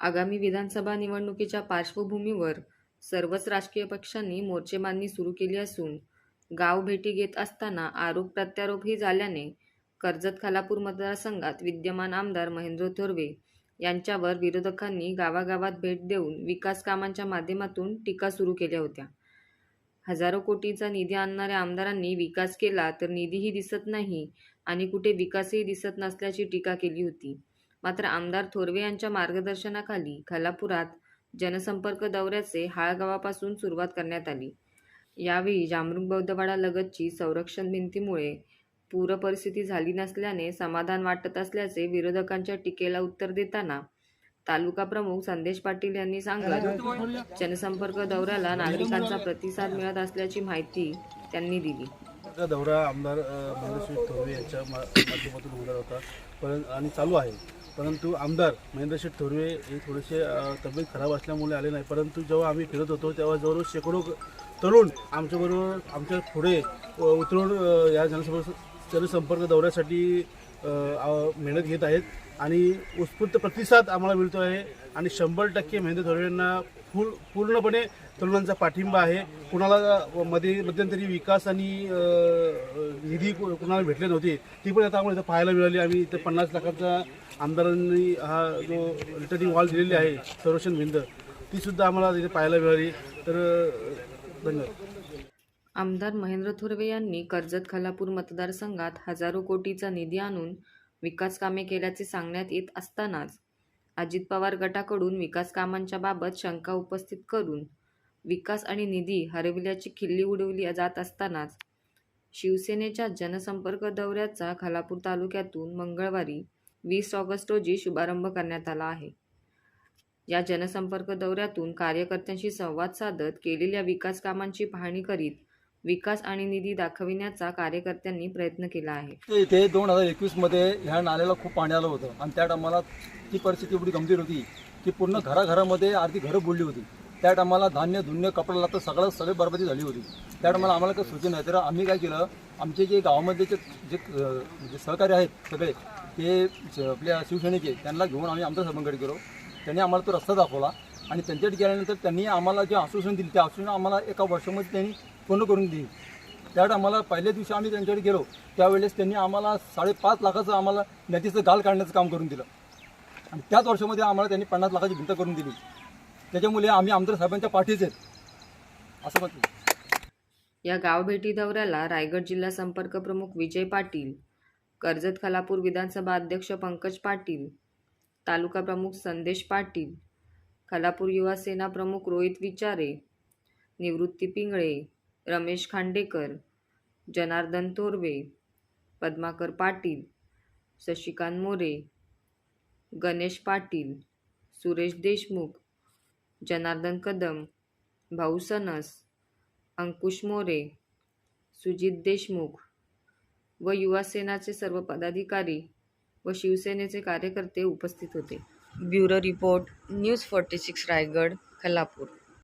आगामी विधानसभा निवडणुकीच्या पार्श्वभूमीवर सर्वच राजकीय पक्षांनी मोर्चेबांधणी सुरू केली असून गाव भेटी घेत असताना आरोप प्रत्यारोपही झाल्याने कर्जत खालापूर मतदारसंघात विद्यमान आमदार महेंद्र थोरवे यांच्यावर विरोधकांनी गावागावात भेट देऊन विकास कामांच्या माध्यमातून टीका सुरू केल्या होत्या. हजारो कोटीचा निधी आणणाऱ्या आमदारांनी विकास केला तर निधीही दिसत नाही आणि कुठे विकासही दिसत नसल्याची टीका केली होती. मात्र आमदार थोरवे यांच्या मार्गदर्शनाखाली खालापुरात जनसंपर्क दौऱ्याचे हाळगावापासून सुरुवात करण्यात आली. यावेळी जामरुग बौद्धवाडा लगतची संरक्षण भिंतीमुळे पूरपरिस्थिती झाली नसल्याने समाधान वाटत असल्याचे विरोधकांच्या टीकेला उत्तर देताना तालुका प्रमुख संदेश पाटील यांनी सांगत जनसंपर्क दौऱ्याला नागरिकांचा प्रतिसाद मिळत असल्याची माहिती त्यांनी दिली. दौरा आमदार अ, महेंद्रसिंह थोरवे यांच्या मा- माध्यमातून होणार होता. पण आणि चालू आहे. परंतु आमदार महेंद्रसिंह थोरवे हे थोडेसे तब्येत खराब असल्यामुळे आले नाही. परंतु जेव्हा आम्ही फिरत होतो तेव्हा जवळजवळ शेकडो तरुण आमच्याबरोबर आमच्या पुढे उतरून या जनसंपर्क जनसंपर्क दौऱ्यासाठी मेहनत घेत आहेत. आणि उत्स्फूर्त प्रतिसाद आम्हाला मिळतो आहे. आणि शंभर टक्के महेंद्र थोरवे फुल पूर्णपणे तरुणांचा पाठिंबा आहे. कुणाला मध्ये मध्यंतरी विकास आणि निधी कु- कुणाला भेटले नव्हते ती पण आता आम्हाला इथं पाहायला मिळाली. आम्ही इथं पन्नास लाखाचा आमदारांनी हा जो रिटर्निंग वॉल दिलेली आहे संरक्षण भिंत ती सुद्धा आम्हाला इथे पाहायला मिळाली. तर धन्यवाद. आमदार महेंद्र थोरवे यांनी कर्जत खलापूर मतदारसंघात हजारो कोटीचा निधी आणून विकास कामे केल्याचे सांगण्यात येत असतानाच अजित पवार गटाकडून विकास कामांच्या बाबत शंका उपस्थित करून विकास आणि निधी हरविल्याची खिल्ली उडवली जात असतानाच शिवसेनेच्या जनसंपर्क दौऱ्याचा खलापूर तालुक्यातून मंगळवारी वीस ऑगस्ट रोजी शुभारंभ करण्यात आला आहे. या जनसंपर्क दौऱ्यातून कार्यकर्त्यांशी संवाद साधत केलेल्या विकास कामांची पाहणी करीत विकास आणि निधी दाखविण्याचा कार्यकर्त्यांनी प्रयत्न केला आहे. ते इथे दोन हजार एकवीसमध्ये ह्या नाल्याला खूप पाणी आलं होतं. आणि त्या टायमाला ती परिस्थिती एवढी गंभीर होती की पूर्ण घराघरामध्ये अर्धी घरं बुडली होती. त्या टायमाला धान्य धुन्य कपडा लागतं सगळं सगळी बरबादी झाली होती. त्या टायमाला आम्हाला काही सूचना आहे तर आम्ही काय केलं आमचे जे गावामध्ये जे जे जे सहकारी आहेत सगळे ते आपल्या शिवसेनेचे त्यांना घेऊन आम्ही आमच्या साहेबांकडे गेलो त्यांनी आम्हाला तो रस्ता दाखवला. आणि त्यांच्याकडे गेल्यानंतर त्यांनी आम्हाला जे आश्वासन दिली ते आश्वासन आम्हाला एका वर्षामध्ये त्यांनी पूर्ण करून दिली त्यात आम्हाला पहिल्या दिवशी आम्ही त्यांच्याकडे गेलो त्यावेळेस त्यांनी आम्हाला साडेपाच लाखाचं आम्हाला नदीचं गाल काढण्याचं काम करून दिलं. आणि त्याच वर्षामध्ये आम्हाला त्यांनी पन्नास लाखाची भिंत करून दिली. त्याच्यामुळे आम्ही आमदार साहेबांच्या पाठीच आहेत. असं म्हटलं या गावभेटी दौऱ्याला रायगड जिल्हा संपर्क प्रमुख विजय पाटील कर्जत खालापूर विधानसभा अध्यक्ष पंकज पाटील तालुका प्रमुख संदेश पाटील खालापूर युवा सेना प्रमुख रोहित विचारे निवृत्ती पिंगळे रमेश खांडेकर जनार्दन तोरवे पद्माकर पाटील शशिकांत मोरे गणेश पाटील सुरेश देशमुख जनार्दन कदम भाऊ सनस अंकुश मोरे सुजित देशमुख व युवा सेनाचे सर्व पदाधिकारी व शिवसेनेचे कार्यकर्ते उपस्थित होते. Bureau report news forty six Raigad Khalapur